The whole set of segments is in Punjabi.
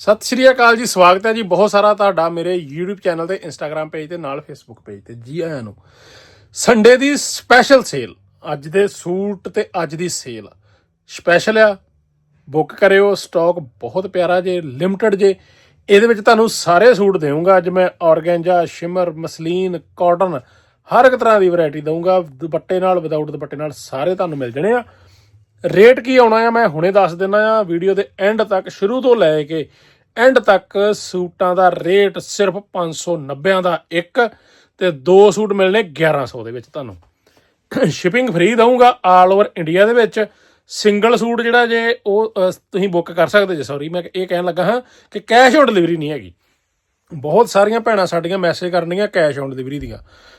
ਸਤਿ ਸ਼੍ਰੀ ਅਕਾਲ ਜੀ, ਸਵਾਗਤ ਹੈ ਜੀ ਬਹੁਤ ਸਾਰਾ ਤੁਹਾਡਾ ਮੇਰੇ YouTube ਚੈਨਲ ਤੇ Instagram ਪੇਜ ਤੇ ਨਾਲ Facebook ਪੇਜ ਤੇ ਜੀ ਆਇਆਂ ਨੂੰ। ਸੰਡੇ ਦੀ ਸਪੈਸ਼ਲ ਸੇਲ ਅੱਜ ਦੇ ਸੂਟ ਤੇ ਅੱਜ ਦੀ ਸੇਲ ਸਪੈਸ਼ਲ ਆ ਬੁੱਕ ਕਰਿਓ ਸਟਾਕ ਬਹੁਤ ਪਿਆਰਾ ਜੇ ਲਿਮਟਿਡ ਜੇ। ਇਹਦੇ ਵਿੱਚ ਤੁਹਾਨੂੰ ਸਾਰੇ ਸੂਟ ਦੇਵਾਂਗਾ, ਅੱਜ ਮੈਂ ਔਰਗੈਂਜਾ ਸ਼ਿਮਰ ਮਸਲੀਨ ਕਾਟਨ ਹਰ ਇੱਕ ਤਰ੍ਹਾਂ ਦੀ ਵੈਰਾਈਟੀ ਦਊਂਗਾ। ਦੁਪੱਟੇ ਨਾਲ ਵਿਦਆਊਟ ਦੁਪੱਟੇ ਨਾਲ ਸਾਰੇ ਤੁਹਾਨੂੰ ਮਿਲ ਜਣੇ ਆ। ਰੇਟ ਕੀ ਆਉਣਾ ਆ, ਮੈਂ ਹੁਣੇ ਦੱਸ ਦਿੰਦਾ ਆ। ਵੀਡੀਓ ਦੇ ਐਂਡ ਤੱਕ, ਸ਼ੁਰੂ ਤੋਂ ਲੈ ਕੇ ਐਂਡ ਤੱਕ ਸੂਟਾਂ ਦਾ ਰੇਟ ਸਿਰਫ 590 ਦਾ ਇੱਕ ਤੇ ਦੋ ਸੂਟ ਮਿਲਣੇ 1100 ਦੇ ਵਿੱਚ ਤੁਹਾਨੂੰ। ਸ਼ਿਪਿੰਗ ਫ੍ਰੀ ਦਊਂਗਾ ਆਲ ਓਵਰ ਇੰਡੀਆ ਦੇ ਵਿੱਚ। ਸਿੰਗਲ ਸੂਟ ਜਿਹੜਾ ਜੇ ਉਹ ਤੁਸੀਂ ਬੁੱਕ ਕਰ ਸਕਦੇ ਜੇ ਸੌਰੀ ਮੈਂ ਇਹ ਕਹਿਣ ਲੱਗਾ ਹਾਂ ਕਿ ਕੈਸ਼ ਔਨ ਡਿਲੀਵਰੀ ਨਹੀਂ ਹੈਗੀ। ਬਹੁਤ ਸਾਰੀਆਂ ਭੈਣਾਂ ਸਾਡੀਆਂ ਮੈਸੇਜ ਕਰਨੀਆਂ ਕੈਸ਼ ਔਨ ਡਿਲੀਵਰੀ ਦੀਆਂ।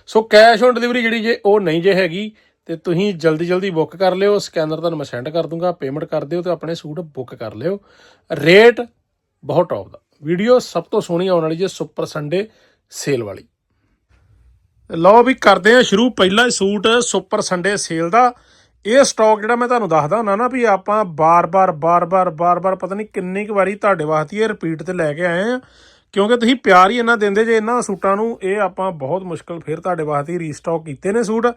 ਸੋ ਕੈਸ਼ ਔਨ ਡਿਲੀਵਰੀ ਜਿਹੜੀ ਜੇ ਉਹ ਨਹੀਂ ਜੇ ਹੈਗੀ ਤੇ ਤੁਸੀਂ ਜਲਦੀ ਜਲਦੀ ਬੁੱਕ ਕਰ ਲਿਓ, ਸਕੈਨਰ ਤੁਹਾਨੂੰ ਮੈਂ ਸੈਂਡ ਕਰ ਦੂੰਗਾ, ਪੇਮੈਂਟ ਕਰ ਦਿਓ ਤੇ ਆਪਣੇ ਸੂਟ ਬੁੱਕ ਕਰ ਲਿਓ। ਰੇਟ ਬਹੁਤ ਟੌਪ ਦਾ। ਵੀਡੀਓ ਸਭ ਤੋਂ ਸੋਹਣੀ ਆਉਣ ਵਾਲੀ ਜੇ ਸੁਪਰ ਸੰਡੇ ਸੇਲ ਵਾਲੀ। ਲਓ ਵੀ ਕਰਦੇ ਆ ਸ਼ੁਰੂ, ਪਹਿਲਾ ਹੀ ਸੂਟ ਸੁਪਰ ਸੰਡੇ ਸੇਲ ਦਾ। ਇਹ ਸਟਾਕ ਜਿਹੜਾ ਮੈਂ ਤੁਹਾਨੂੰ ਦੱਸਦਾ ਹੁੰਦਾ ਨਾ ਵੀ ਆਪਾਂ ਬਾਰ-ਬਾਰ ਬਾਰ-ਬਾਰ ਬਾਰ-ਬਾਰ ਪਤਾ ਨਹੀਂ ਕਿੰਨੀ ਕੁ ਵਾਰੀ ਤੁਹਾਡੇ ਵਾਸਤੇ ਇਹ ਰਿਪੀਟ ਤੇ ਲੈ ਕੇ ਆਏ ਆ ਕਿਉਂਕਿ ਤੁਸੀਂ ਪਿਆਰ ਹੀ ਇਹਨਾਂ ਦਿੰਦੇ ਜੇ ਇਹਨਾਂ ਸੂਟਾਂ ਨੂੰ, ਇਹ ਆਪਾਂ ਬਹੁਤ ਮੁਸ਼ਕਲ ਫਿਰ ਤੁਹਾਡੇ ਵਾਸਤੇ ਰੀਸਟਾਕ ਕੀਤੇ ਨੇ ਸੂਟ।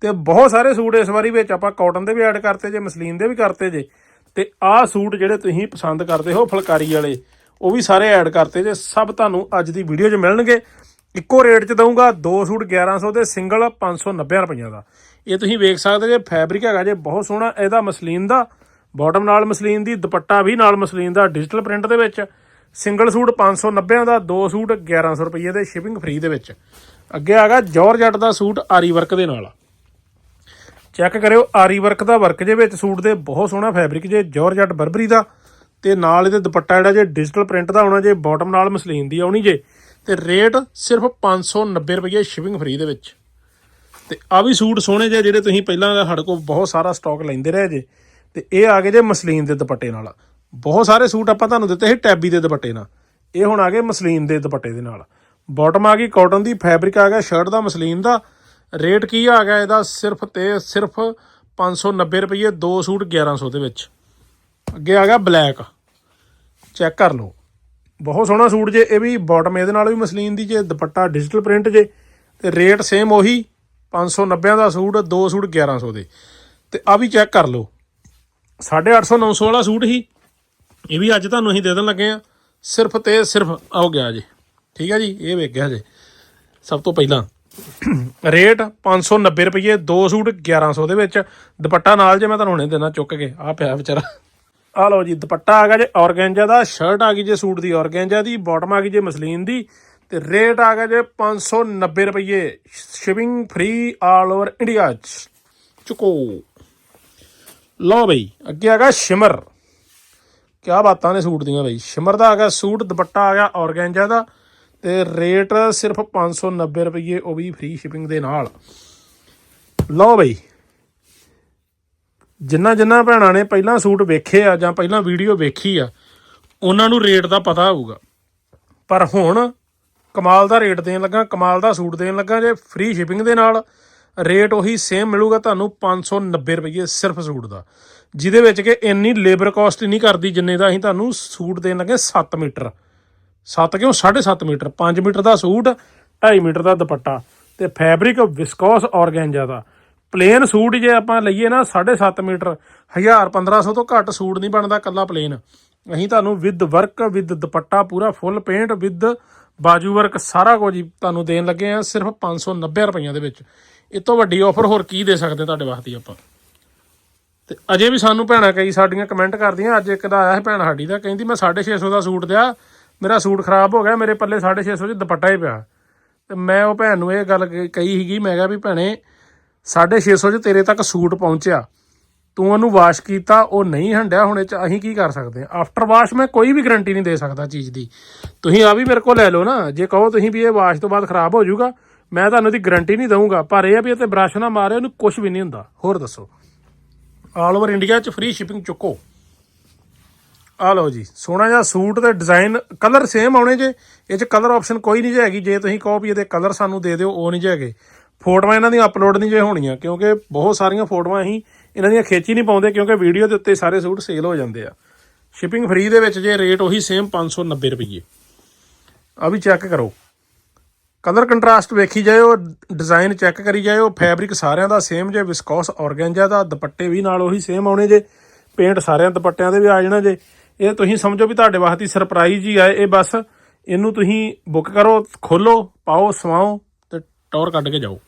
ਤੇ ਬਹੁਤ ਸਾਰੇ ਸੂਟ ਇਸ ਵਾਰੀ ਵਿੱਚ ਆਪਾਂ ਕਾਟਨ ਦੇ ਵੀ ਐਡ ਕਰਤੇ ਜੇ, ਮਸਲੀਨ ਦੇ ਵੀ ਕਰਤੇ ਜੇ। ਤੇ ਆਹ ਸੂਟ ਜਿਹੜੇ ਤੁਸੀਂ ਪਸੰਦ ਕਰਦੇ ਹੋ, ਫੁਲਕਾਰੀ ਵਾਲੇ, ਉਹ ਵੀ ਸਾਰੇ ਐਡ ਕਰਤੇ ਜੇ। ਸਭ ਤੁਹਾਨੂੰ ਅੱਜ ਦੀ ਵੀਡੀਓ 'ਚ ਮਿਲਣਗੇ। ਇੱਕੋ ਰੇਟ 'ਚ ਦਊਂਗਾ, ਦੋ ਸੂਟ 1100 ਦੇ ਸਿੰਗਲ 590 ਰੁਪਈਆ ਦਾ। ਇਹ ਤੁਸੀਂ ਵੇਖ ਸਕਦੇ ਜੇ ਫੈਬਰਿਕ ਹੈਗਾ ਜੇ, ਬਹੁਤ ਸੋਹਣਾ, ਇਹਦਾ ਮਸਲੀਨ ਦਾ ਬਾਟਮ ਨਾਲ ਮਸਲੀਨ ਦੀ, ਦੁਪੱਟਾ ਵੀ ਨਾਲ ਮਸਲੀਨ ਦਾ ਡਿਜੀਟਲ ਪ੍ਰਿੰਟ ਦੇ ਵਿੱਚ। ਸਿੰਗਲ ਸੂਟ 590 ਦਾ, ਦੋ ਸੂਟ 1100 ਰੁਪਏ ਦੇ ਸ਼ਿਪਿੰਗ ਫ੍ਰੀ ਦੇ ਵਿੱਚ। ਅੱਗੇ ਆ ਗਿਆ ਜੌਰਜੱਟ ਦਾ ਸੂਟ ਆਰੀ ਵਰਕ ਦੇ ਨਾਲ। ਚੈੱਕ ਕਰਿਓ, ਆਰੀ ਵਰਕ ਦਾ ਵਰਕ ਜੇ ਵਿੱਚ ਸੂਟ ਦੇ ਬਹੁਤ ਸੋਹਣਾ ਫੈਬਰਿਕ ਜੇ ਜੌਰਜੱਟ ਬਰਬਰੀ ਦਾ, ਤੇ ਨਾਲ ਇਹਦੇ ਦੁਪੱਟਾ ਜਿਹੜਾ ਜੇ ਡਿਜੀਟਲ ਪ੍ਰਿੰਟ ਦਾ ਆਉਣਾ ਜੇ ਬਾਟਮ ਨਾਲ ਮਸਲੀਨ ਦੀ ਆਉਣੀ ਜੇ, ਤੇ ਰੇਟ ਸਿਰਫ 590 ਰੁਪਏ ਸ਼ਿਪਿੰਗ ਫ੍ਰੀ ਦੇ ਵਿੱਚ। ਤੇ ਆ ਵੀ ਸੂਟ ਸੋਹਣੇ ਜੇ, ਜਿਹੜੇ ਤੁਸੀਂ ਪਹਿਲਾਂ ਸਾਡੇ ਕੋਲ ਬਹੁਤ ਸਾਰਾ ਸਟਾਕ ਲੈਂਦੇ ਰਹੇ ਜੇ, ਤੇ ਇਹ ਆ ਗਏ ਜੇ ਮਸਲੀਨ ਦੇ ਦੁਪੱਟੇ ਨਾਲ। ਬਹੁਤ ਸਾਰੇ ਸੂਟ ਆਪਾਂ ਤੁਹਾਨੂੰ ਦਿੱਤੇ ਸੀ ਟੈਬੀ ਦੇ ਦੁਪੱਟੇ ਨਾਲ। ਇਹ ਹੁਣ ਆ ਗਏ ਮਸਲੀਨ ਦੇ ਦੁਪੱਟੇ ਦੇ ਨਾਲ। ਬਾਟਮ ਆ ਗਈ ਕਾਟਨ ਦੀ ਫੈਬਰਿਕ ਆ ਗਿਆ ਸ਼ਰਟ ਦਾ, ਮਸਲੀਨ ਦਾ। ਰੇਟ ਕੀ ਆ ਗਿਆ ਇਹਦਾ? ਸਿਰਫ ਤੇ ਸਿਰਫ 590 ਰੁਪਏ ਦੋ ਸੂਟ 1100 ਦੇ ਵਿੱਚ। ਅੱਗੇ ਆ ਗਿਆ ਬਲੈਕ ਚੈੱਕ ਕਰ ਲਓ। ਬਹੁਤ ਸੋਹਣਾ ਸੂਟ ਜੇ, ਇਹ ਵੀ ਬਾਟਮ ਇਹਦੇ ਨਾਲ ਵੀ ਮਸਲੀਨ ਦੀ ਜੇ, ਦੁਪੱਟਾ ਡਿਜੀਟਲ ਪ੍ਰਿੰਟ ਜੇ। ਤੇ ਰੇਟ ਸੇਮ ਉਹੀ 590 ਦਾ ਸੂਟ, ਦੋ ਸੂਟ 1100 ਦੇ। ਤੇ ਆ ਵੀ ਚੈੱਕ ਕਰ ਲਓ। 850 900 ਵਾਲਾ ਸੂਟ ਹੀ। ਇਹ ਵੀ ਅੱਜ ਤੁਹਾਨੂੰ ਅਸੀਂ ਦੇ ਦੇਣ ਲੱਗੇ ਆ। ਸਿਰਫ ਤੇ ਸਿਰਫ ਆਓ ਗਿਆ ਜੀ। ਠੀਕ ਹੈ ਜੀ, ਇਹ ਵੇਖ ਗਿਆ ਜੇ। ਸਭ ਤੋਂ ਪਹਿਲਾਂ ਰੇਟ 590 ਰੁਪਏ ਦੋ ਸੂਟ 1100 ਦੇ ਵਿੱਚ। ਦੁਪੱਟਾ ਨਾਲ ਜੇ ਮੈਂ ਤੁਹਾਨੂੰ ਹੁਣੇ ਦੇਣਾ ਚੁੱਕ ਕੇ ਆ ਪਿਆ ਵਿਚਾਰਾ। ਆ ਲਓ ਜੀ, ਦੁਪੱਟਾ ਆ ਗਿਆ ਜੇ ਔਰਗੈਂਜਾ ਦਾ। ਸ਼ਰਟ ਆ ਗਈ ਜੇ ਸੂਟ ਦੀ, ਔਰਗੈਂਜਾ ਦੀ। ਬਾਟਮ ਆ ਗਈ ਜੇ ਮਸਲੀਨ ਦੀ। ਤੇ ਰੇਟ ਆ ਗਿਆ ਜੇ 590 ਰੁਪਏ shipping free all over India ਚ। ਚੁਕੋ। ਲਓ ਬਈ, ਅੱਗੇ ਆ ਗਿਆ ਸ਼ਿਮਰ। ਕਿਆ ਬਾਤਾਂ ਨੇ ਸੂਟ ਦੀਆਂ ਬਈ? ਸ਼ਿਮਰ ਦਾ ਆ ਗਿਆ ਸੂਟ, ਦੁਪੱਟਾ ਆ ਗਿਆ ਔਰਗੈਂਜਾ ਦਾ ਤੇ ਰੇਟ ਸਿਰਫ 590 ਰੁਪਏ ਉਹ ਵੀ ਫ੍ਰੀ ਸ਼ਿਪਿੰਗ ਦੇ ਨਾਲ। ਲਓ ਬਈ, ਜਿੰਨਾ ਜਿੰਨਾ ਭੈਣਾਂ ਨੇ ਪਹਿਲਾਂ ਸੂਟ ਵੇਖੇ ਆ ਜਾਂ ਪਹਿਲਾਂ ਵੀਡੀਓ ਵੇਖੀ ਆ, ਉਹਨਾਂ ਨੂੰ ਰੇਟ ਦਾ ਪਤਾ ਹੋਊਗਾ। ਪਰ ਹੁਣ ਕਮਾਲ ਦਾ ਰੇਟ ਦੇਣ ਲੱਗਾ, ਕਮਾਲ ਦਾ ਸੂਟ ਦੇਣ ਲੱਗਾ ਜੇ ਫ੍ਰੀ ਸ਼ਿਪਿੰਗ ਦੇ ਨਾਲ ਰੇਟ ਉਹੀ ਸੇਮ ਮਿਲੂਗਾ ਤੁਹਾਨੂੰ 590 ਰੁਪਏ ਸਿਰਫ ਸੂਟ ਦਾ, ਜਿਹਦੇ ਵਿੱਚ ਕਿ ਇੰਨੀ ਲੇਬਰ ਕਾਸਟ ਨਹੀਂ ਕਰਦੀ ਜਿੰਨੇ ਦਾ ਅਸੀਂ ਤੁਹਾਨੂੰ ਸੂਟ ਦੇਣ ਲੱਗੇ 7 ਮੀਟਰ। 7 ਕਿਉਂ? 7.5 ਮੀਟਰ। 5 ਮੀਟਰ ਦਾ ਸੂਟ 2.5 ਮੀਟਰ ਦਾ ਦੁਪੱਟਾ ਤੇ ਫੈਬਰਿਕ ਵਿਸਕੋਸ ਔਰਗੈਂਜਾ ਦਾ। ਪਲੇਨ ਸੂਟ ਜੇ ਆਪਾਂ ਲਈਏ ਨਾ 7.5 ਮੀਟਰ 1000 1500 ਤੋਂ ਘੱਟ ਸੂਟ ਨਹੀਂ ਬਣਦਾ ਕੱਲਾ ਪਲੇਨ ਅਸੀਂ ਤੁਹਾਨੂੰ ਵਿਦ ਵਰਕ ਵਿਦ ਦੁਪੱਟਾ ਪੂਰਾ ਫੁੱਲ ਪੇਂਟ ਵਿਦ ਬਾਜੂ ਵਰਕ ਸਾਰਾ ਕੁਝ ਤੁਹਾਨੂੰ ਦੇਣ ਲੱਗੇ ਆ ਸਿਰਫ 590 ਰੁਪਈਆ ਦੇ ਵਿੱਚ। ਇਹ ਤੋਂ ਵੱਡੀ ਆਫਰ ਹੋਰ ਕੀ ਦੇ ਸਕਦੇ ਤੁਹਾਡੇ ਵਾਸਤੇ ਆਪਾਂ? ਤੇ ਅਜੇ ਵੀ ਸਾਨੂੰ ਭੈਣਾਂ ਕਈ ਸਾਡੀਆਂ ਕਮੈਂਟ ਕਰਦੀਆਂ, ਅੱਜ ਇੱਕ ਦਾ ਆਇਆ ਸੀ ਭੈਣ ਸਾਡੀ ਦਾ, ਕਹਿੰਦੀ ਮੈਂ 650 ਦਾ ਸੂਟ ਦਿਆ, ਮੇਰਾ ਸੂਟ ਖਰਾਬ ਹੋ ਗਿਆ, ਮੇਰੇ ਪੱਲੇ 650 ਚ ਦੁਪੱਟਾ ਹੀ ਪਿਆ। ਤੇ ਮੈਂ ਉਹ ਭੈਣ ਨੂੰ ਇਹ ਗੱਲ ਕਹੀ ਸੀਗੀ, ਮੈਂ ਕਿਹਾ ਵੀ ਭੈਣੇ 650 ਚ ਤੇਰੇ ਤੱਕ ਸੂਟ ਪਹੁੰਚਿਆ। ਤੂੰ ਉਹਨੂੰ ਵਾਸ਼ ਕੀਤਾ, ਉਹ ਨਹੀਂ ਹੰਡਿਆ, ਹੁਣ ਇਹ ਚ ਅਸੀਂ ਕੀ ਕਰ ਸਕਦੇ ਹਾਂ? ਆਫਟਰ ਵਾਸ਼ ਮੈਂ ਕੋਈ ਵੀ ਗਾਰੰਟੀ ਨਹੀਂ ਦੇ ਸਕਦਾ ਚੀਜ਼ ਦੀ। ਤੁਸੀਂ ਆ ਵੀ ਮੇਰੇ ਕੋਲ ਲੈ ਲਓ ਨਾ, ਜੇ ਕਹੋ ਤੁਸੀਂ ਵੀ ਇਹ ਵਾਸ਼ ਤੋਂ ਬਾਅਦ ਖਰਾਬ ਹੋ ਜਾਊਗਾ ਮੈਂ ਤੁਹਾਨੂੰ ਇਹਦੀ ਗਾਰੰਟੀ ਨਹੀਂ ਦਊਂਗਾ, ਪਰ ਇਹ ਆ ਵੀ ਇਹ ਤੇ ਬ੍ਰਸ਼ ਨਾ ਮਾਰੇ ਉਹਨੂੰ ਕੁਝ ਵੀ ਨਹੀਂ ਹੁੰਦਾ। ਹੋਰ ਦੱਸੋ? ਆਲ ਓਵਰ ਇੰਡੀਆ ਚ ਫ੍ਰੀ ਸ਼ਿਪਿੰਗ ਚੁੱਕੋ। ਆ ਲਓ ਜੀ, ਸੋਹਣਾ ਜਿਹਾ ਸੂਟ ਤੇ ਡਿਜ਼ਾਈਨ ਕਲਰ ਸੇਮ ਆਉਣੇ ਜੇ। ਇਹ ਚ ਕਲਰ ਆਪਸ਼ਨ ਕੋਈ ਨਹੀਂ ਹੈਗੀ, ਜੇ ਤੁਸੀਂ ਕਹੋ ਵੀ ਇਹਦੇ ਕਲਰ ਸਾਨੂੰ ਦੇ ਦਿਓ, ਉਹ ਨਹੀਂ ਹੈਗੇ। ਫੋਟੋਆਂ ਇਹਨਾਂ ਦੀਆਂ ਅਪਲੋਡ ਨਹੀਂ ਜੇ ਹੋਣੀਆਂ, ਕਿਉਂਕਿ ਬਹੁਤ ਸਾਰੀਆਂ ਫੋਟੋਆਂ ਅਸੀਂ ਇਹਨਾਂ ਦੀਆਂ ਖੇਚੀ ਨਹੀਂ ਪਾਉਂਦੇ, ਕਿਉਂਕਿ ਵੀਡੀਓ ਦੇ ਉੱਤੇ ਸਾਰੇ ਸੂਟ ਸੇਲ ਹੋ ਜਾਂਦੇ ਆ। ਸ਼ਿਪਿੰਗ ਫ੍ਰੀ ਦੇ ਵਿੱਚ ਜੇ ਰੇਟ ਉਹੀ ਸੇਮ 590 ਰੁਪਏ ਆ ਵੀ ਚੈੱਕ ਕਰੋ। ਕਲਰ ਕੰਟਰਾਸਟ ਵੇਖੀ ਜਾਇਓ, ਡਿਜ਼ਾਈਨ ਚੈੱਕ ਕਰੀ ਜਾਇਓ, ਫੈਬਰਿਕ ਸਾਰਿਆਂ ਦਾ ਸੇਮ ਜੇ ਵਿਸਕੋਸ ਔਰਗੈਂਜਾ ਦਾ, ਦੁਪੱਟੇ ਵੀ ਨਾਲ ਉਹੀ ਸੇਮ ਆਉਣੇ ਜੇ ਪੇਂਟ ਸਾਰਿਆਂ ਦੁਪੱਟਿਆਂ ਦੇ ਵੀ ਆ ਜਾਣਾ ਜੇ। ਇਹ ਤੁਸੀਂ ਸਮਝੋ ਵੀ ਤੁਹਾਡੇ ਵਾਸਤੇ ਸਰਪ੍ਰਾਈਜ਼ ਹੀ ਆਏ ਇਹ ਬਸ ਇਹਨੂੰ ਤੁਸੀਂ ਬੁੱਕ ਕਰੋ, ਖੋਲੋ, ਪਾਓ, ਸਵਾਓ ਤੇ ਟੌਰ ਕੱਢ ਕੇ ਜਾਓ।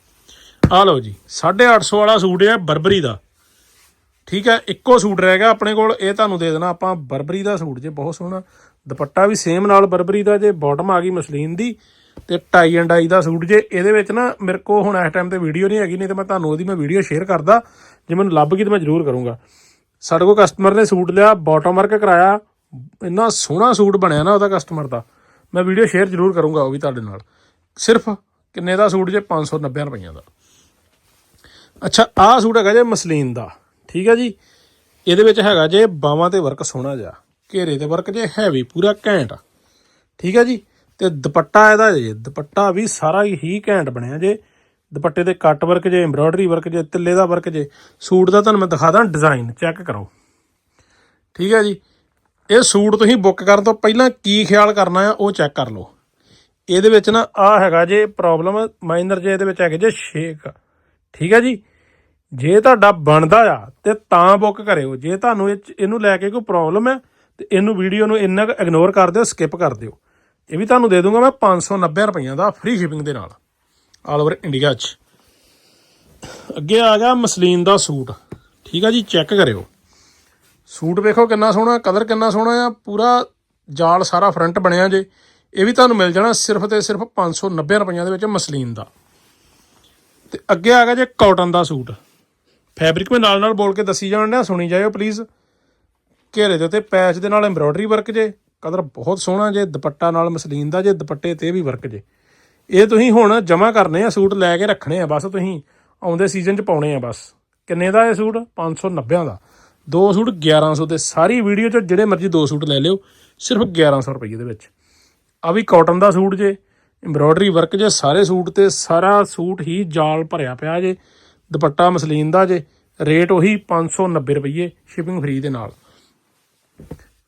ਆ ਲਓ ਜੀ 850 ਵਾਲਾ ਸੂਟ ਹੈ ਬਰਬਰੀ ਦਾ। ਠੀਕ ਹੈ, ਇੱਕੋ ਸੂਟ ਰਹਿ ਗਿਆ ਆਪਣੇ ਕੋਲ, ਇਹ ਤੁਹਾਨੂੰ ਦੇ ਦੇਣਾ ਆਪਾਂ ਬਰਬਰੀ ਦਾ ਸੂਟ ਜੇ, ਬਹੁਤ ਸੋਹਣਾ। ਦੁਪੱਟਾ ਵੀ ਸੇਮ ਨਾਲ ਬਰਬਰੀ ਦਾ ਜੇ ਬਾਟਮ ਆ ਗਈ ਮਸਲੀਨ ਦੀ। ਤੇ ਟਾਈ ਐਂਡ ਆਈ ਦਾ ਸੂਟ ਜੇ ਇਹਦੇ ਵਿੱਚ ਨਾ ਮੇਰੇ ਕੋ ਹੁਣ ਇਸ ਟਾਈਮ ਤੇ ਵੀਡੀਓ ਨਹੀਂ ਹੈਗੀ, ਨਹੀਂ ਤੇ ਮੈਂ ਤੁਹਾਨੂੰ ਉਹਦੀ ਮੈਂ ਵੀਡੀਓ ਸ਼ੇਅਰ ਕਰਦਾ, ਜੇ ਮੈਨੂੰ ਲੱਭ ਗਈ ਤਾਂ ਮੈਂ ਜ਼ਰੂਰ ਕਰੂੰਗਾ। ਸਾਡੇ ਕੋਲ ਕਸਟਮਰ ਨੇ ਸੂਟ ਲਿਆ ਬਾਟਮ ਵਰਕ ਕਰਾਇਆ, ਇੰਨਾ ਸੋਹਣਾ ਸੂਟ ਬਣਿਆ ਨਾ ਉਹਦਾ ਕਸਟਮਰ ਦਾ। ਮੈਂ ਵੀਡੀਓ ਸ਼ੇਅਰ ਜ਼ਰੂਰ ਕਰੂੰਗਾ ਉਹ ਵੀ ਤੁਹਾਡੇ ਨਾਲ। ਸਿਰਫ ਕਿੰਨੇ ਦਾ ਸੂਟ ਜੇ? 590 ਰੁਪਈਆ ਦਾ। ਅੱਛਾ, ਆਹ ਸੂਟ ਹੈਗਾ ਜੇ ਮਸਲੀਨ ਦਾ, ਠੀਕ ਹੈ ਜੀ? ਇਹਦੇ ਵਿੱਚ ਹੈਗਾ ਜੇ ਬਾਹਾਂ ਤੇ ਵਰਕ ਸੋਹਣਾ ਜਿਹਾ, ਘੇਰੇ ਤੇ ਵਰਕ ਜੇ ਹੈਵੀ ਪੂਰਾ ਘੈਂਟ। ਠੀਕ ਹੈ ਜੀ? ਤੇ ਦੁਪੱਟਾ ਇਹਦਾ ਜੇ, ਦੁਪੱਟਾ ਵੀ ਸਾਰਾ ਹੀ ਘੈਂਟ ਬਣਿਆ ਜੇ। ਦੁਪੱਟੇ ਦੇ ਕੱਟ ਵਰਕ ਜੇ ਐਮਬ੍ਰੋਇਡਰੀ ਵਰਕ ਜੇ, ਤਿੱਲੇ ਦਾ ਵਰਕ ਜੇ, ਸੂਟ ਦਾ ਤੁਹਾਨੂੰ ਮੈਂ ਦਿਖਾ ਦਾਂ ਡਿਜ਼ਾਈਨ ਚੈੱਕ ਕਰੋ। ਠੀਕ ਹੈ ਜੀ? ਇਹ ਸੂਟ ਤੁਸੀਂ ਬੁੱਕ ਕਰਨ ਤੋਂ ਪਹਿਲਾਂ ਕੀ ਖਿਆਲ ਕਰਨਾ ਆ, ਉਹ ਚੈੱਕ ਕਰ ਲਓ। ਇਹਦੇ ਵਿੱਚ ਨਾ ਆ ਹੈਗਾ ਜੇ ਪ੍ਰੋਬਲਮ ਮਾਈਨਰ ਜੇ ਇਹਦੇ ਵਿੱਚ ਹੈਗੇ ਜੇ ਸ਼ੇਕ ਠੀਕ ਹੈ ਜੀ? ਜੇ ਤੁਹਾਡਾ ਬਣਦਾ ਆ, ਤੇ ਤਾਂ ਬੁੱਕ ਕਰਿਓ। ਜੇ ਤੁਹਾਨੂੰ ਇਹ 'ਚ- ਇਹਨੂੰ ਲੈ ਕੇ ਕੋਈ ਪ੍ਰੋਬਲਮ ਹੈ ਤੇ ਇਹਨੂੰ ਵੀਡੀਓ ਨੂੰ ਇੰਨਾ ਕੁ ਇਗਨੋਰ ਕਰ ਦਿਓ ਸਕਿਪ ਕਰ ਦਿਓ। ਇਹ ਵੀ ਤੁਹਾਨੂੰ ਦੇ ਦੂੰਗਾ ਮੈਂ 590 ਰੁਪਈਆ ਦਾ ਫ੍ਰੀ ਸ਼ਿਪਿੰਗ ਦੇ ਨਾਲ ਆਲ ਓਵਰ ਇੰਡੀਆ 'ਚ। ਅੱਗੇ ਆ ਗਿਆ ਮਸਲੀਨ ਦਾ ਸੂਟ। ਠੀਕ ਆ ਜੀ ਚੈੱਕ ਕਰਿਓ। ਸੂਟ ਵੇਖੋ ਕਿੰਨਾ ਸੋਹਣਾ ਕਲਰ ਕਿੰਨਾ ਸੋਹਣਾ ਆ, ਪੂਰਾ ਜਾਲ ਸਾਰਾ ਫਰੰਟ ਬਣਿਆ ਜੇ। ਇਹ ਵੀ ਤੁਹਾਨੂੰ ਮਿਲ ਜਾਣਾ ਸਿਰਫ ਤੇ ਸਿਰਫ 590 ਰੁਪਈਆ ਦੇ ਵਿੱਚ ਮਸਲੀਨ ਦਾ। ਤੇ ਅੱਗੇ ਆ ਗਿਆ ਜੇ ਕਾਟਨ ਦਾ ਸੂਟ। ਫੈਬਰਿਕ ਮੈਂ ਨਾਲ ਨਾਲ ਬੋਲ ਕੇ ਦੱਸੀ ਜਾਣ ਡਿਆ, ਸੁਣੀ ਜਾਇਓ ਪਲੀਜ਼ ਘੇਰੇ ਦੇ ਉੱਤੇ ਪੈਚ ਦੇ ਨਾਲ ਐਮਬ੍ਰੋਇਡਰੀ ਵਰਕ ਜੇ। ਕਲਰ ਬਹੁਤ ਸੋਹਣਾ ਜੇ ਦੁਪੱਟਾ ਨਾਲ ਮਸਲੀਨ ਦਾ, ਜੇ ਦੁਪੱਟੇ ਤੇ ਵੀ ਵਰਕ ਜੇ। ਇਹ ਤੁਸੀਂ ਹੁਣ ਜਮਾ ਕਰਨੇ ਆ, ਸੂਟ ਲੈ ਕੇ ਰੱਖਣੇ ਆ, ਬਸ ਤੁਸੀਂ ਆਉਂਦੇ ਸੀਜ਼ਨ 'ਚ ਪਾਉਣੇ ਆ ਬਸ। ਕਿੰਨੇ ਦਾ ਇਹ ਸੂਟ? 590 ਦਾ। ਦੋ ਸੂਟ 1100 ਦੇ। ਸਾਰੀ ਵੀਡੀਓ 'ਚ ਜਿਹੜੇ ਮਰਜ਼ੀ ਦੋ ਸੂਟ ਲੈ ਲਿਓ, ਸਿਰਫ 1100 ਰੁਪਏ ਦੇ ਵਿੱਚ। ਆ ਵੀ ਕਾਟਨ ਦਾ ਸੂਟ ਜੇ ਐਮਬ੍ਰੋਇਡਰੀ ਵਰਕ ਜੇ, ਸਾਰੇ ਸੂਟ ਤੇ ਸਾਰਾ ਸੂਟ ਹੀ ਜਾਲ ਭਰਿਆ ਪਿਆ ਜੇ। ਦੁਪੱਟਾ ਮਸਲੀਨ ਦਾ ਜੇ ਰੇਟ ਉਹੀ 590 ਰੁਪਏ ਸ਼ਿਪਿੰਗ ਫ੍ਰੀ ਦੇ ਨਾਲ।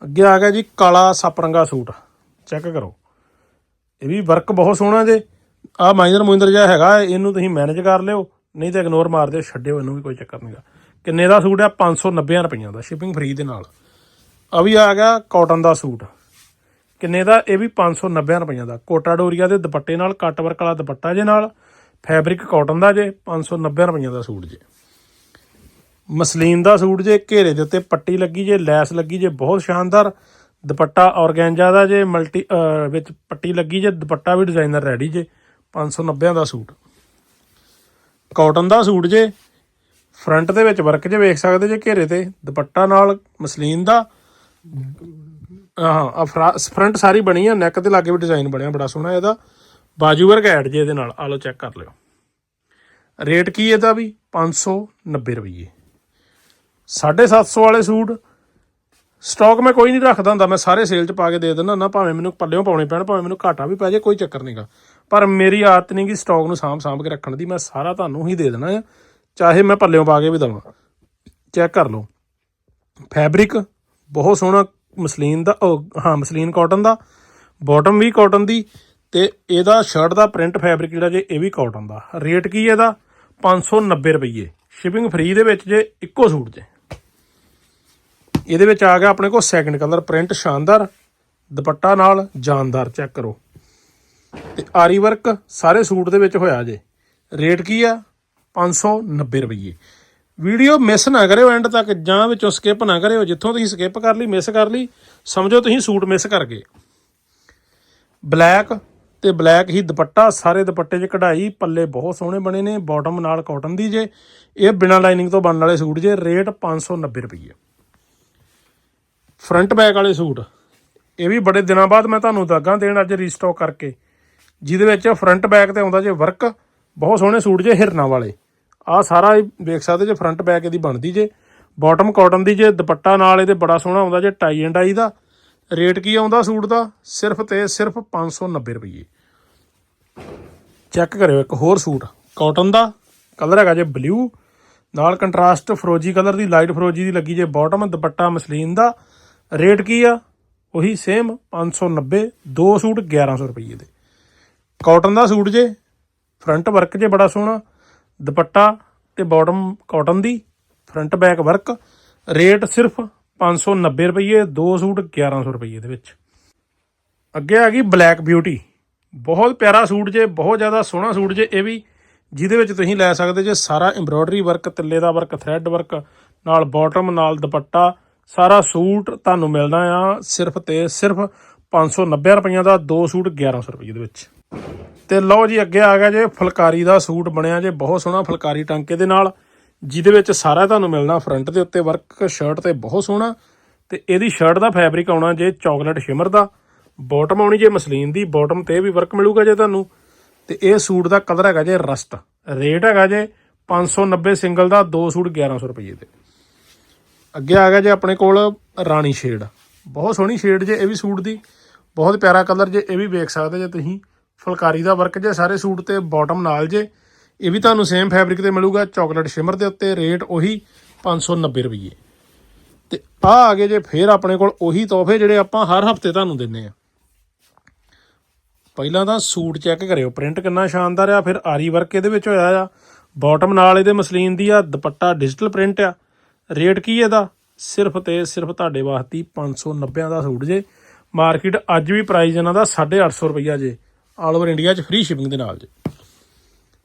ਅੱਗੇ ਆ ਗਿਆ ਜੀ ਕਾਲਾ ਸਪਰੰਗਾ ਸੂਟ। ਚੈੱਕ ਕਰੋ। ਇਹ ਵੀ ਵਰਕ ਬਹੁਤ ਸੋਹਣਾ ਜੇ। ਆ ਮਾਈਨਰ ਮੁਇੰਦਰ ਜਿਹਾ ਹੈਗਾ, ਇਹਨੂੰ ਤੁਸੀਂ ਮੈਨੇਜ ਕਰ ਲਿਓ, ਨਹੀਂ ਤਾਂ ਇਗਨੋਰ ਮਾਰ ਦਿਓ ਛੱਡਿਓ, ਇਹਨੂੰ ਵੀ ਕੋਈ ਚੱਕਰ ਨਹੀਂਗਾ ਕਿੰਨੇ ਦਾ ਸੂਟ ਆ? 590 ਰੁਪਈਆ ਦਾ ਸ਼ਿਪਿੰਗ ਫ੍ਰੀ ਦੇ ਨਾਲ। ਆ ਵੀ ਆ ਗਿਆ ਕਾਟਨ ਦਾ ਸੂਟ। ਕਿੰਨੇ ਦਾ? ਇਹ ਵੀ 590 ਰੁਪਈਆ ਦਾ। ਕੋਟਾ ਡੋਰੀਆ ਦੇ ਦੁਪੱਟੇ ਨਾਲ ਕੱਟ ਵਰਕ ਵਾਲਾ ਦੁਪੱਟਾ ਜੇ ਨਾਲ ਫੈਬਰਿਕ ਕਾਟਨ ਦਾ ਜੇ 590 ਰੁਪਈਆ ਦਾ ਸੂਟ ਜੇ। ਮਸਲੀਨ ਦਾ ਸੂਟ ਜੇ ਘੇਰੇ ਦੇ ਉੱਤੇ ਪੱਟੀ ਲੱਗੀ, ਜੇ ਲੈਸ ਲੱਗੀ, ਜੇ ਬਹੁਤ ਸ਼ਾਨਦਾਰ ਦੁਪੱਟਾ ਔਰਗੈਂਜਾ ਦਾ, ਜੇ ਮਲਟੀ ਵਿੱਚ ਪੱਟੀ ਲੱਗੀ, ਜੇ ਦੁਪੱਟਾ ਵੀ ਡਿਜ਼ਾਈਨਰ ਰੈਡੀ ਜੇ 590 ਦਾ ਸੂਟ। ਕਾਟਨ ਦਾ ਸੂਟ ਜੇ ਫਰੰਟ ਦੇ ਵਿੱਚ ਵਰਕ ਜੇ ਵੇਖ ਸਕਦੇ ਜੇ ਘੇਰੇ ਤੇ, ਦੁਪੱਟਾ ਨਾਲ ਮਸਲੀਨ ਦਾ। ਹਾਂ ਆ ਫਰੰਟ ਸਾਰੀ ਬਣੀ ਆ ਨੈਕ ਦੇ ਲਾਗੇ ਵੀ ਡਿਜ਼ਾਈਨ ਬਣਿਆ, ਬੜਾ ਸੋਹਣਾ ਇਹਦਾ। ਬਾਜੂ ਵਰਕ ਐਡ ਜੇ ਇਹਦੇ ਨਾਲ ਆ ਲਓ ਚੈੱਕ ਕਰ ਲਿਓ। ਰੇਟ ਕੀ ਇਹਦਾ ਵੀ? 590 ਰੁਪਏ 750 ਵਾਲੇ ਸੂਟ। ਸਟਾਕ ਮੈਂ ਕੋਈ ਨਹੀਂ ਰੱਖਦਾ ਹੁੰਦਾ, ਮੈਂ ਸਾਰੇ ਸੇਲ 'ਚ ਪਾ ਕੇ ਦੇ ਦਿੰਦਾ ਨਾ ਭਾਵੇਂ ਮੈਨੂੰ ਪੱਲਿਓਂ ਪਾਉਣੇ ਪੈਣ, ਭਾਵੇਂ ਮੈਨੂੰ ਘਾਟਾ ਵੀ ਪੈ ਜਾਏ, ਕੋਈ ਚੱਕਰ ਨਹੀਂਗਾ ਪਰ ਮੇਰੀ ਆਦਤ ਨਹੀਂ ਕਿ ਸਟਾਕ ਨੂੰ ਸਾਂਭ ਸਾਂਭ ਕੇ ਰੱਖਣ ਦੀ, ਮੈਂ ਸਾਰਾ ਤੁਹਾਨੂੰ ਹੀ ਦੇ ਦੇਣਾ ਆ, ਚਾਹੇ ਮੈਂ ਪੱਲਿਓਂ ਪਾ ਕੇ ਵੀ ਦਵਾਂ। ਚੈੱਕ ਕਰ ਲਓ। ਫੈਬਰਿਕ, ਬਹੁਤ ਸੋਹਣਾ ਮਸਲੀਨ ਦਾ ਹਾਂ, ਮਸਲੀਨ ਕਾਟਨ ਦਾ ਬਾਟਮ ਵੀ ਕਾਟਨ ਦੀ, ਤੇ ਇਹਦਾ ਸ਼ਰਟ ਦਾ ਪ੍ਰਿੰਟ ਫੈਬਰਿਕ ਜਿਹੜਾ ਜੇ, ਇਹ ਵੀ ਕਾਟਨ ਦਾ। ਰੇਟ ਕੀ ਹੈ ਇਹਦਾ? 590 ਰੁਪਏ ਸ਼ਿਪਿੰਗ ਫ੍ਰੀ ਦੇ ਵਿੱਚ ਜੇ ਇੱਕੋ ਸੂਟ ਜੇ। ਇਹਦੇ ਵਿੱਚ ਆ ਗਿਆ ਆਪਣੇ ਕੋਲ ਸੈਕੰਡ ਕਲਰ ਪ੍ਰਿੰਟ ਸ਼ਾਨਦਾਰ। ਦੁਪੱਟਾ ਨਾਲ ਜਾਨਦਾਰ ਚੈੱਕ ਕਰੋ। ਤੇ ਆਰੀ ਵਰਕ ਸਾਰੇ ਸੂਟ ਦੇ ਵਿੱਚ ਹੋਇਆ ਜੇ। ਰੇਟ ਕੀ ਆ? 590 ਰੁਪਏ ਵੀਡੀਓ ਮਿਸ ਨਾ ਕਰਿਓ ਐਂਡ ਤੱਕ, ਜਾਂ ਵਿੱਚੋਂ ਸਕਿਪ ਨਾ ਕਰਿਓ। ਜਿੱਥੋਂ ਤੁਸੀਂ ਸਕਿਪ ਕਰ ਲਈ ਮਿਸ ਕਰ ਲਈ, ਸਮਝੋ ਤੁਸੀਂ ਸੂਟ ਮਿਸ ਕਰ ਗਏ। ਬਲੈਕ ਤੇ ਬਲੈਕ ਹੀ ਦੁਪੱਟਾ, ਸਾਰੇ ਦੁਪੱਟੇ 'ਚ ਕਢਾਈ, ਪੱਲੇ ਬਹੁਤ ਸੋਹਣੇ ਬਣੇ ਨੇ ਬਾਟਮ ਨਾਲ ਕਾਟਨ ਦੀ ਜੇ। ਇਹ ਬਿਨਾਂ ਲਾਈਨਿੰਗ ਤੋਂ ਬਣਨ ਵਾਲੇ ਸੂਟ ਜੇ, ਰੇਟ 590 ਰੁਪਏ ਫਰੰਟ ਬੈਕ ਵਾਲੇ ਸੂਟ। ਇਹ ਵੀ ਬੜੇ ਦਿਨਾਂ ਬਾਅਦ ਮੈਂ ਤੁਹਾਨੂੰ ਦਾਗਾਂ ਦੇਣ ਅੱਜ ਰੀਸਟਾਕ ਕਰਕੇ। ਜਿਹਦੇ ਵਿੱਚ ਫਰੰਟ ਬੈਕ ਤੇ ਆਉਂਦਾ ਜੇ ਵਰਕ ਬਹੁਤ ਸੋਹਣੇ ਸੂਟ ਜੇ ਹਿਰਨਾ ਵਾਲੇ। ਆਹ ਸਾਰਾ ਹੀ ਵੇਖ ਸਕਦੇ ਜੇ ਫਰੰਟ ਬੈਕ ਇਹਦੀ ਬਣਦੀ ਜੇ। ਬਾਟਮ ਕਾਟਨ ਦੀ ਜੇ ਦੁਪੱਟਾ ਨਾਲ ਇਹਦੇ ਬੜਾ ਸੋਹਣਾ ਆਉਂਦਾ ਜੇ ਟਾਈ ਐਂਡ ਆਈ ਦਾ। ਰੇਟ ਕੀ ਆਉਂਦਾ ਸੂਟ ਦਾ? ਸਿਰਫ ਤੇ ਸਿਰਫ 590 ਰੁਪਏ ਚੈੱਕ ਕਰਿਓ ਇੱਕ ਹੋਰ ਸੂਟ ਕਾਟਨ ਦਾ। ਕਲਰ ਹੈਗਾ ਜੇ ਬਲੂ ਨਾਲ ਕੰਟਰਾਸਟ ਫਰੋਜੀ ਕਲਰ ਦੀ ਲਾਈਟ ਫਰੋਜੀ ਦੀ ਲੱਗੀ ਜੇ ਬਾਟਮ ਦੁਪੱਟਾ ਮਸਲੀਨ ਦਾ। ਰੇਟ ਕੀ ਆ? ਉਹੀ ਸੇਮ 590 ਦੋ ਸੂਟ 1100 ਰੁਪਏ ਦੇ। ਕਾਟਨ ਦਾ ਸੂਟ ਜੇ ਫਰੰਟ ਵਰਕ ਜੇ ਬੜਾ ਸੋਹਣਾ, ਦੁਪੱਟਾ ਤੇ ਬਾਟਮ ਕਾਟਨ ਦੀ ਫਰੰਟ ਬੈਕ ਵਰਕ ਰੇਟ ਸਿਰਫ 590 ਰੁਪਏ ਦੋ ਸੂਟ 1100 ਰੁਪਏ ਦੇ ਵਿੱਚ। ਅੱਗੇ ਆ ਗਈ ਬਲੈਕ ਬਿਊਟੀ ਬਹੁਤ ਪਿਆਰਾ ਸੂਟ ਜੇ, ਬਹੁਤ ਜ਼ਿਆਦਾ ਸੋਹਣਾ ਸੂਟ ਜੇ, ਇਹ ਵੀ ਜਿਹਦੇ ਵਿੱਚ ਤੁਸੀਂ ਲੈ ਸਕਦੇ ਜੇ ਸਾਰਾ ਐਮਬ੍ਰੋਇਡਰੀ ਵਰਕ ਤਿੱਲੇ ਦਾ ਵਰਕ ਥ੍ਰੈਡ ਵਰਕ ਨਾਲ ਬਾਟਮ ਨਾਲ ਦੁਪੱਟਾ ਸਾਰਾ ਸੂਟ ਤੁਹਾਨੂੰ ਮਿਲਣਾ ਆ ਸਿਰਫ ਤੇ ਸਿਰਫ 590 ਰੁਪਈਆਂ ਦਾ, ਦੋ ਸੂਟ 1100 ਰੁਪਏ ਦੇ ਵਿੱਚ। ਤੇ ਲਓ ਜੀ, ਅੱਗੇ ਆ ਗਿਆ ਜੇ, ਫੁਲਕਾਰੀ ਦਾ ਸੂਟ ਬਣਿਆ ਜੇ, ਬਹੁਤ ਸੋਹਣਾ ਫੁਲਕਾਰੀ ਟਾਂਕੇ ਦੇ ਨਾਲ, ਜਿਹਦੇ ਵਿੱਚ ਸਾਰਾ ਤੁਹਾਨੂੰ ਮਿਲਣਾ, ਫਰੰਟ ਦੇ ਉੱਤੇ ਵਰਕ ਸ਼ਰਟ ਤੇ ਬਹੁਤ ਸੋਹਣਾ। ਤੇ ਇਹਦੀ ਸ਼ਰਟ ਦਾ ਫੈਬਰਿਕ ਆਉਣਾ ਜੇ ਚਾਕਲੇਟ ਸ਼ਿਮਰ ਦਾ। ਬਾਟਮ ਆਉਣੀ ਜੇ ਮਸਲੀਨ ਦੀ ਬਾਟਮ ਤੇ ਵੀ ਵਰਕ ਮਿਲੂਗਾ ਜੇ ਤੁਹਾਨੂੰ। ਤੇ ਇਹ ਸੂਟ ਦਾ ਕਲਰ ਹੈਗਾ ਜੇ ਰਸਟ। ਰੇਟ ਹੈਗਾ ਜੇ 590 ਸਿੰਗਲ ਦਾ, ਦੋ ਸੂਟ 1100 ਰੁਪਏ ਦੇ। ਅੱਗੇ ਆ ਗਿਆ ਜੇ ਆਪਣੇ ਕੋਲ ਰਾਣੀ ਸ਼ੇਡ। ਬਹੁਤ ਸੋਹਣੀ ਸ਼ੇਡ ਜੇ ਇਹ ਵੀ ਸੂਟ ਦੀ। ਬਹੁਤ ਪਿਆਰਾ ਕਲਰ ਜੇ ਇਹ ਵੀ ਵੇਖ ਸਕਦੇ ਜੇ ਤੁਸੀਂ। ਫੁਲਕਾਰੀ ਦਾ ਵਰਕ ਜੇ ਸਾਰੇ ਸੂਟ ਤੇ ਬਾਟਮ ਨਾਲ ਜੇ। ਇਹ ਵੀ ਤੁਹਾਨੂੰ ਸੇਮ ਫੈਬਰਿਕ ਤੇ ਮਿਲੂਗਾ ਚਾਕਲੇਟ ਸ਼ਿਮਰ ਦੇ ਉੱਤੇ ਰੇਟ ਉਹੀ 590 ਰੁਪਏ ਤੇ ਆ ਆ ਗਏ ਜੇ ਫੇਰ ਆਪਣੇ ਕੋਲ ਉਹੀ ਤੋਹਫੇ ਜਿਹੜੇ ਆਪਾਂ ਹਰ ਹਫ਼ਤੇ ਤੁਹਾਨੂੰ ਦਿੰਨੇ ਆ। ਪਹਿਲਾਂ ਤਾਂ ਸੂਟ ਚੈੱਕ ਕਰਿਓ ਪ੍ਰਿੰਟ ਕਿੰਨਾ ਸ਼ਾਨਦਾਰ ਆ, ਫਿਰ ਆਰੀ ਵਰਕ ਇਹਦੇ ਵਿੱਚ ਹੋਇਆ ਆ। ਬਾਟਮ ਨਾਲ ਇਹਦੇ ਮਸਲੀਨ ਦੀ ਆ, ਦੁਪੱਟਾ ਡਿਜੀਟਲ ਪ੍ਰਿੰਟ ਆ। ਰੇਟ ਕੀ ਇਹਦਾ? ਸਿਰਫ ਤੇ ਸਿਰਫ ਤੁਹਾਡੇ ਵਾਸਤੇ ਹੀ 590 ਦਾ ਸੂਟ ਜੇ। ਮਾਰਕੀਟ ਅੱਜ ਵੀ ਪ੍ਰਾਈਸ ਇਹਨਾਂ ਦਾ 850 ਰੁਪਈਆ ਜੇ। ਆਲ ਓਵਰ ਇੰਡੀਆ 'ਚ ਫ੍ਰੀ ਸ਼ਿਪਿੰਗ ਦੇ ਨਾਲ ਜੇ।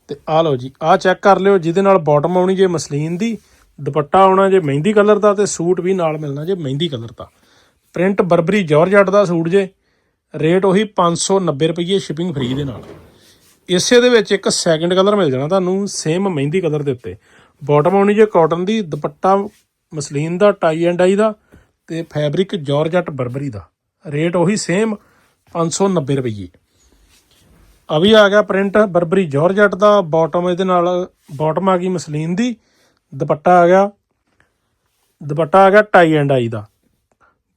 ਤੇ ਆ ਲਓ ਜੀ ਆ ਚੈੱਕ ਕਰ ਲਿਓ, ਜਿਹਦੇ ਨਾਲ ਬਾਟਮ ਆਉਣੀ ਜੇ ਮਸਲੀਨ ਦੀ, ਦੁਪੱਟਾ ਆਉਣਾ ਜੇ ਮਹਿੰਦੀ ਕਲਰ ਦਾ ਤੇ ਸੂਟ ਵੀ ਨਾਲ ਮਿਲਣਾ ਜੇ ਮਹਿੰਦੀ ਕਲਰ ਦਾ। ਪ੍ਰਿੰਟ ਬਰਬਰੀ ਜਾਰਜਟ ਦਾ ਸੂਟ ਜੇ ਰੇਟ ਉਹੀ 590 ਰੁਪਏ ਸ਼ਿਪਿੰਗ ਫ੍ਰੀ ਦੇ ਨਾਲ। ਇਸੇ ਦੇ ਵਿੱਚ ਇੱਕ ਸੈਕਿੰਡ ਕਲਰ ਮਿਲ ਜਾਣਾ ਤੁਹਾਨੂੰ ਸੇਮ ਮਹਿੰਦੀ ਕਲਰ ਦੇ ਉੱਤੇ। ਬਾਟਮ ਆਉਣੀ ਜੇ ਕਾਟਨ ਦੀ, ਦੁਪੱਟਾ ਮਸਲੀਨ ਦਾ ਟਾਈ ਐਂਡ ਆਈ ਦਾ ਤੇ ਫੈਬਰਿਕ ਜਾਰਜਟ ਬਰਬਰੀ ਦਾ। ਰੇਟ ਉਹੀ ਸੇਮ 590 ਰੁਪਏ ਆ ਵੀ ਆ ਗਿਆ ਪ੍ਰਿੰਟ ਬਰਬਰੀ ਜਾਰਜਟ ਦਾ ਬਾਟਮ ਇਹਦੇ ਨਾਲ ਬਾਟਮ ਆ ਗਈ ਮਸਲੀਨ ਦੀ, ਦੁਪੱਟਾ ਆ ਗਿਆ। ਦੁਪੱਟਾ ਆ ਗਿਆ ਟਾਈ ਐਂਡ ਆਈ ਦਾ।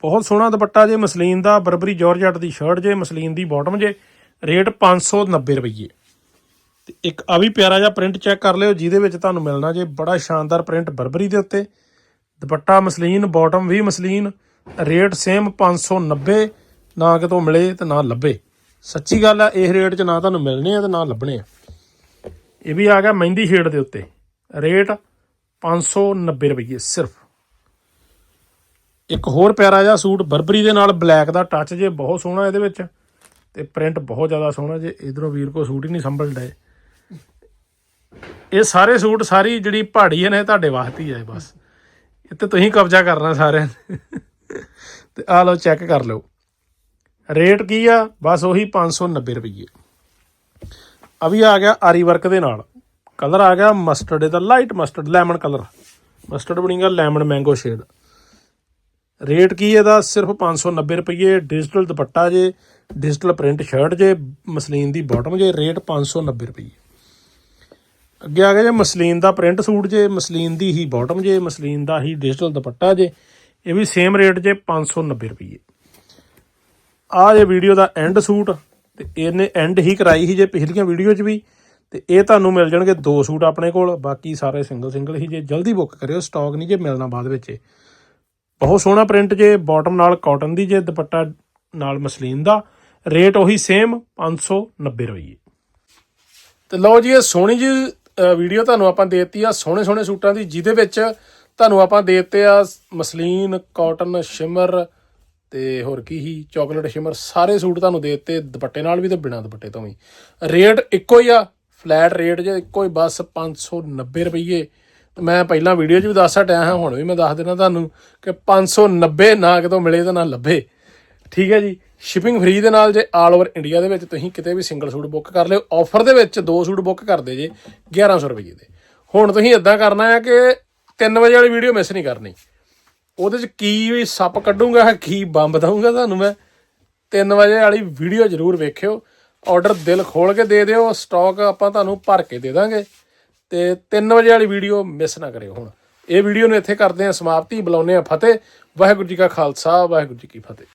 ਬਹੁਤ ਸੋਹਣਾ ਦੁਪੱਟਾ ਜੇ ਮਸਲੀਨ ਦਾ ਬਰਬਰੀ ਜਾਰਜਟ ਦੀ ਸ਼ਰਟ ਜੇ ਮਸਲੀਨ ਦੀ ਬਾਟਮ ਜੇ ਰੇਟ 590 ਰੁਪਏ ਤੇ ਇੱਕ ਆ ਵੀ ਪਿਆਰਾ ਜਿਹਾ ਪ੍ਰਿੰਟ ਚੈੱਕ ਕਰ ਲਿਓ, ਜਿਹਦੇ ਵਿੱਚ ਤੁਹਾਨੂੰ ਮਿਲਣਾ ਜੇ ਬੜਾ ਸ਼ਾਨਦਾਰ ਪ੍ਰਿੰਟ ਬਰਬਰੀ ਦੇ ਉੱਤੇ। ਦੁਪੱਟਾ ਮਸਲੀਨ ਬਾਟਮ ਵੀ ਮਸਲੀਨ ਰੇਟ ਸੇਮ 590 ਨਾ ਕਿਤੋਂ ਮਿਲੇ ਤੇ ਨਾ ਲੱਭੇ। ਸੱਚੀ ਗੱਲ ਆ, ਇਹ ਰੇਟ 'ਚ ਨਾ ਤੁਹਾਨੂੰ ਮਿਲਣੇ ਆ ਤੇ ਨਾ ਲੱਭਣੇ ਆ। ਇਹ ਵੀ ਆ ਗਿਆ ਮਹਿੰਦੀ ਸ਼ੇਡ ਦੇ ਉੱਤੇ। ਰੇਟ 590 ਰੁਪਏ ਸਿਰਫ। ਇੱਕ ਹੋਰ ਪਿਆਰਾ ਜਿਹਾ ਸੂਟ, ਬਰਬਰੀ ਦੇ ਨਾਲ ਬਲੈਕ ਦਾ ਟੱਚ ਜੇ, ਬਹੁਤ ਸੋਹਣਾ ਇਹਦੇ ਵਿੱਚ। ਤੇ ਪ੍ਰਿੰਟ ਬਹੁਤ ਜ਼ਿਆਦਾ ਸੋਹਣਾ ਜੇ, ਇਧਰੋਂ ਵੀਰ ਕੋ ਸੂਟ ਹੀ ਨਹੀਂ ਸੰਭਲ ਡਏ ਇਹ ਸਾਰੇ ਸੂਟ, ਸਾਰੀ ਜਿਹੜੀ ਪਹਾੜੀ ਹੈ ਨੇ ਤੁਹਾਡੇ ਵਾਸਤੇ ਹੀ ਹੈ ਬਸ। ਇੱਥੇ ਤੁਸੀਂ ਕਬਜ਼ਾ ਕਰਨਾ ਸਾਰਿਆਂ ਨੇ। ਤੇ ਆ ਲਓ ਚੈੱਕ ਕਰ ਲਓ। ਰੇਟ ਕੀ ਆ? ਬਸ ਉਹੀ 590 ਰੁਪਏ ਆ ਵੀ ਆ ਗਿਆ ਆਰੀ ਵਰਕ ਦੇ ਨਾਲ। ਕਲਰ ਆ ਗਿਆ ਮਸਟਰਡ ਦਾ light mustard lemon colour. Mustard ਬਣੀਗਾ lemon mango shade rate ਕੀ ਇਹਦਾ? ਸਿਰਫ 590 ਰੁਪਏ ਡਿਜੀਟਲ ਦੁਪੱਟਾ ਜੇ ਡਿਜੀਟਲ ਪ੍ਰਿੰਟ ਸ਼ਰਟ ਜੇ, ਮਸਲੀਨ ਦੀ ਬਾਟਮ ਜੇ, ਰੇਟ 590 ਰੁਪਏ ਅੱਗੇ ਆ ਗਿਆ ਜੇ ਮਸਲੀਨ ਦਾ ਪ੍ਰਿੰਟ ਸੂਟ ਜੇ, ਮਸਲੀਨ ਦੀ ਹੀ ਬਾਟਮ ਜੇ, ਮਸਲੀਨ ਦਾ ਹੀ ਡਿਜੀਟਲ ਦੁਪੱਟਾ ਜੇ, ਇਹ ਵੀ ਸੇਮ ਰੇਟ ਜੇ 590 ਰੁਪਏ ਆ ਜੇ ਵੀਡੀਓ ਦਾ ਐਂਡ ਸੂਟ, ਤੇ ਇਹਨੇ ਐਂਡ ਹੀ ਕਰਾਈ ਸੀ ਜੇ ਪਿਛਲੀਆਂ ਵੀਡੀਓ 'ਚ ਵੀ, ਤੇ ਇਹ ਤੁਹਾਨੂੰ ਮਿਲ ਜਾਣਗੇ ਦੋ ਸੂਟ ਆਪਣੇ ਕੋਲ, ਬਾਕੀ ਸਾਰੇ ਸਿੰਗਲ ਸਿੰਗਲ ਹੀ ਜੇ। ਜਲਦੀ ਬੁੱਕ ਕਰਿਓ ਸਟਾਕ ਨਹੀਂ ਜੇ ਮਿਲਣਾ ਬਾਅਦ ਵਿੱਚ ਇਹ। ਬਹੁਤ ਸੋਹਣਾ ਪ੍ਰਿੰਟ ਜੇ ਬਾਟਮ ਨਾਲ ਕਾਟਨ ਦੀ ਜੇ, ਦੁਪੱਟਾ ਨਾਲ ਮਸਲੀਨ ਦਾ ਰੇਟ ਉਹੀ ਸੇਮ 590 ਰੁਪਏ ਤੇ ਲਓ ਜੀ, ਇਹ ਸੋਹਣੀ ਜੀ ਵੀਡੀਓ ਤੁਹਾਨੂੰ ਆਪਾਂ ਦੇਤੀ ਆ ਸੋਹਣੇ ਸੋਹਣੇ ਸੂਟਾਂ ਦੀ, ਜਿਹਦੇ ਵਿੱਚ ਤੁਹਾਨੂੰ ਆਪਾਂ ਦੇਤੇ ਆ ਮਸਲੀਨ, ਕਾਟਨ, ਸ਼ਿਮਰ ਤੇ ਹੋਰ ਕੀ ਹੀ, ਚਾਕਲੇਟ, ਸ਼ਿਮਰ, ਸਾਰੇ ਸੂਟ ਤੁਹਾਨੂੰ ਦੇਤੇ, ਦੁਪੱਟੇ ਨਾਲ ਵੀ ਤੇ ਬਿਨਾਂ ਦੁਪੱਟੇ ਤੋਂ ਵੀ। ਰੇਟ ਇੱਕੋ ਹੀ ਆ, ਫਲੈਟ ਰੇਟ ਜੇ ਇੱਕੋ ਹੀ, ਬਸ 590 ਰੁਪਏ ਤੇ ਮੈਂ ਪਹਿਲਾਂ ਵੀਡੀਓ 'ਚ ਵੀ ਦੱਸ ਹਟਿਆ ਹਾਂ, ਹੁਣ ਵੀ ਮੈਂ ਦੱਸ ਦੇਣਾ ਤੁਹਾਨੂੰ ਕਿ 590 ਨਾ ਕਿਤੋਂ ਮਿਲੇ ਤੇ ਨਾ ਲੱਭੇ। ਠੀਕ ਹੈ ਜੀ? ਸ਼ਿਪਿੰਗ ਫ੍ਰੀ ਦੇ ਨਾਲ ਜੇ ਆਲ ਓਵਰ ਇੰਡੀਆ ਦੇ ਵਿੱਚ ਤੁਸੀਂ ਕਿਤੇ ਵੀ ਸਿੰਗਲ ਸੂਟ ਬੁੱਕ ਕਰ ਲਿਓ ਆਫਰ ਦੇ ਵਿੱਚ ਦੋ ਸੂਟ ਬੁੱਕ ਕਰਦੇ ਜੇ 1100 ਰੁਪਏ ਦੇ। ਹੁਣ ਤੁਸੀਂ ਇਦਾਂ ਕਰਨਾ ਹੈ ਕਿ 3 ਵਜੇ ਵਾਲੀ ਵੀਡੀਓ ਮਿਸ ਨਹੀਂ ਕਰਨੀ। ਉਹਦੇ ਚ ਕੀ ਵੀ ਸੱਪ ਕੱਢੂੰਗਾ, ਕੀ ਬੰਬ ਦਊਂਗਾ ਤੁਹਾਨੂੰ ਮੈਂ? 3 ਵਜੇ ਵਾਲੀ ਵੀਡੀਓ ਜ਼ਰੂਰ ਵੇਖਿਓ। ਆਰਡਰ ਦਿਲ ਖੋਲ ਕੇ ਦੇ ਦਿਓ ਸਟਾਕ ਆਪਾਂ ਤੁਹਾਨੂੰ ਭਰ ਕੇ ਦੇ ਦਾਂਗੇ। ਤੇ 3 ਵਜੇ ਵਾਲੀ ਵੀਡੀਓ ਮਿਸ ਨਾ ਕਰਿਓ ਹੁਣ। ਇਹ ਵੀਡੀਓ ਨੂੰ ਇੱਥੇ ਕਰਦੇ ਹਾਂ ਸਮਾਪਤੀ, ਬੁਲਾਉਂਦੇ ਹਾਂ ਫਤਿਹ। ਵਾਹਿਗੁਰੂ ਜੀ ਕਾ ਖਾਲਸਾ, ਵਾਹਿਗੁਰੂ ਜੀ ਕੀ ਫਤਿਹ।